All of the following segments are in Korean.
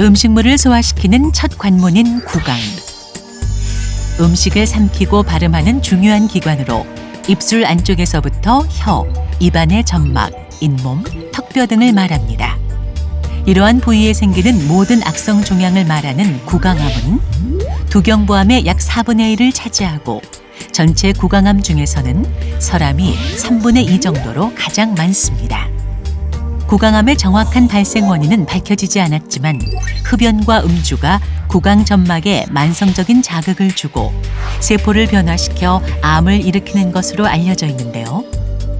음식물을 소화시키는 첫 관문인 구강. 음식을 삼키고 발음하는 중요한 기관으로 입술 안쪽에서부터 혀, 입안의 점막, 잇몸, 턱뼈 등을 말합니다. 이러한 부위에 생기는 모든 악성 종양을 말하는 구강암은 두경부암의 약 4분의 1을 차지하고 전체 구강암 중에서는 설암이 3분의 2 정도로 가장 많습니다. 구강암의 정확한 발생 원인은 밝혀지지 않았지만 흡연과 음주가 구강 점막에 만성적인 자극을 주고 세포를 변화시켜 암을 일으키는 것으로 알려져 있는데요.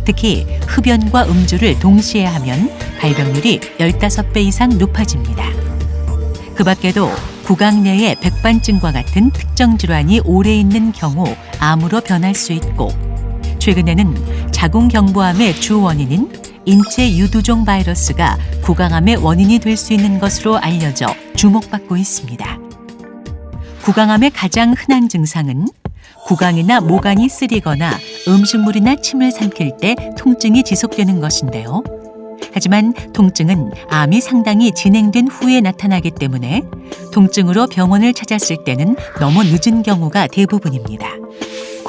특히 흡연과 음주를 동시에 하면 발병률이 15배 이상 높아집니다. 그 밖에도 구강 내에 백반증과 같은 특정 질환이 오래 있는 경우 암으로 변할 수 있고 최근에는 자궁경부암의 주 원인인 인체 유두종 바이러스가 구강암의 원인이 될 수 있는 것으로 알려져 주목받고 있습니다. 구강암의 가장 흔한 증상은 구강이나 모간이 쓰리거나 음식물이나 침을 삼킬 때 통증이 지속되는 것인데요. 하지만 통증은 암이 상당히 진행된 후에 나타나기 때문에 통증으로 병원을 찾았을 때는 너무 늦은 경우가 대부분입니다.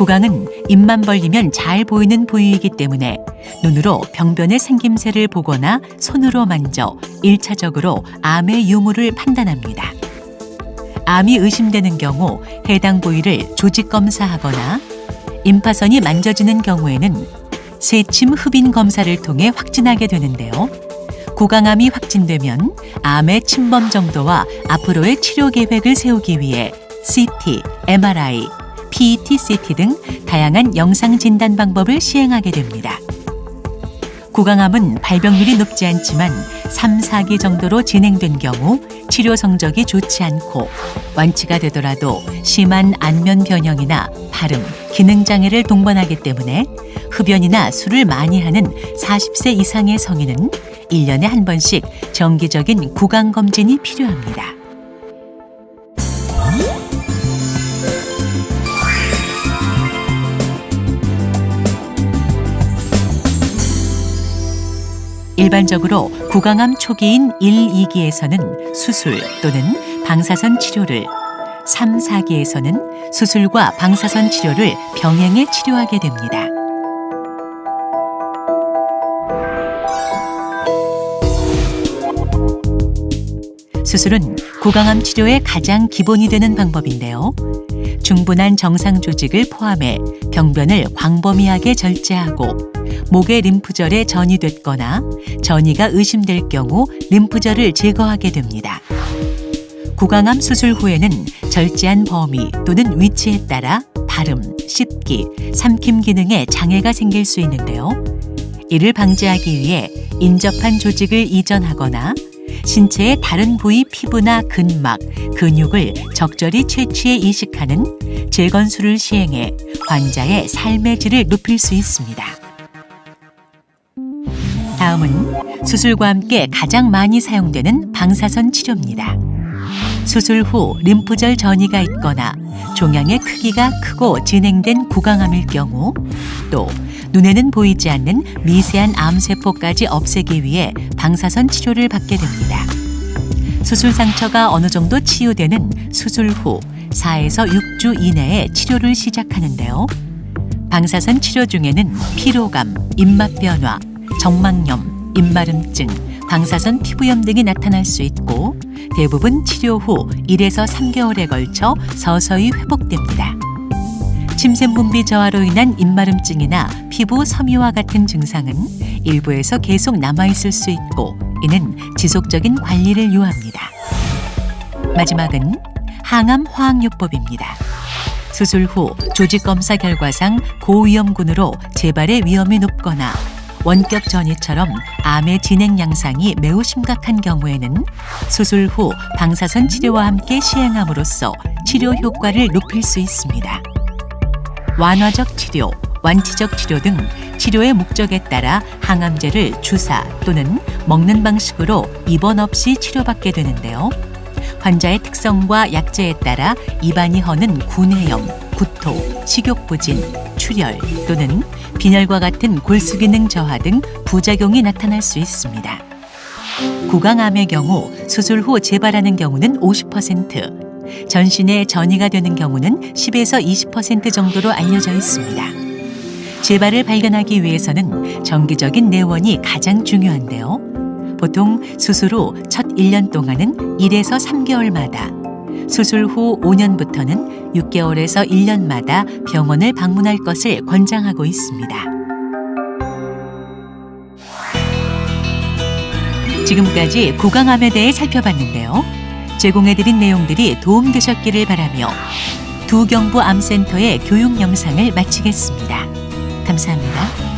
구강은 입만 벌리면 잘 보이는 부위이기 때문에 눈으로 병변의 생김새를 보거나 손으로 만져 일차적으로 암의 유무를 판단합니다. 암이 의심되는 경우 해당 부위를 조직 검사하거나 임파선이 만져지는 경우에는 세침 흡인 검사를 통해 확진하게 되는데요. 구강암이 확진되면 암의 침범 정도와 앞으로의 치료 계획을 세우기 위해 CT, MRI, PET-CT 등 다양한 영상 진단 방법을 시행하게 됩니다. 구강암은 발병률이 높지 않지만 3, 4기 정도로 진행된 경우 치료 성적이 좋지 않고 완치가 되더라도 심한 안면 변형이나 발음, 기능 장애를 동반하기 때문에 흡연이나 술을 많이 하는 40세 이상의 성인은 1년에 한 번씩 정기적인 구강 검진이 필요합니다. 일반적으로 구강암 초기인 1, 2기에서는 수술 또는 방사선 치료를 3, 4기에서는 수술과 방사선 치료를 병행해 치료하게 됩니다. 수술은 구강암 치료의 가장 기본이 되는 방법인데요. 충분한 정상 조직을 포함해 병변을 광범위하게 절제하고 목의 림프절에 전이 됐거나 전이가 의심될 경우 림프절을 제거하게 됩니다. 구강암 수술 후에는 절제한 범위 또는 위치에 따라 발음, 씹기, 삼킴 기능에 장애가 생길 수 있는데요. 이를 방지하기 위해 인접한 조직을 이전하거나 신체의 다른 부위 피부나 근막, 근육을 적절히 채취해 이식하는 재건술을 시행해 환자의 삶의 질을 높일 수 있습니다. 다음은 수술과 함께 가장 많이 사용되는 방사선 치료입니다. 수술 후 림프절 전이가 있거나 종양의 크기가 크고 진행된 구강암일 경우 또 눈에는 보이지 않는 미세한 암세포까지 없애기 위해 방사선 치료를 받게 됩니다. 수술 상처가 어느 정도 치유되는 수술 후 4에서 6주 이내에 치료를 시작하는데요. 방사선 치료 중에는 피로감, 입맛 변화, 정막염, 입마름증, 방사선 피부염 등이 나타날 수 있고 대부분 치료 후 1에서 3개월에 걸쳐 서서히 회복됩니다. 침샘 분비 저하로 인한 입마름증이나 피부 섬유와 같은 증상은 일부에서 계속 남아 있을 수 있고 이는 지속적인 관리를 요합니다. 마지막은 항암 화학요법입니다. 수술 후 조직 검사 결과상 고위험군으로 재발의 위험이 높거나 원격 전이처럼 암의 진행 양상이 매우 심각한 경우에는 수술 후 방사선 치료와 함께 시행함으로써 치료 효과를 높일 수 있습니다. 완화적 치료, 완치적 치료 등 치료의 목적에 따라 항암제를 주사 또는 먹는 방식으로 입원 없이 치료받게 되는데요. 환자의 특성과 약제에 따라 입안이 허는 구내염, 구토, 식욕부진, 출혈 또는 빈혈과 같은 골수 기능 저하 등 부작용이 나타날 수 있습니다. 구강암의 경우 수술 후 재발하는 경우는 50%, 전신에 전이가 되는 경우는 10에서 20% 정도로 알려져 있습니다. 재발을 발견하기 위해서는 정기적인 내원이 가장 중요한데요. 보통 수술 후 첫 1년 동안은 1에서 3개월마다, 수술 후 5년부터는 6개월에서 1년마다 병원을 방문할 것을 권장하고 있습니다. 지금까지 구강암에 대해 살펴봤는데요. 제공해드린 내용들이 도움되셨기를 바라며 두경부 암센터의 교육 영상을 마치겠습니다. 감사합니다.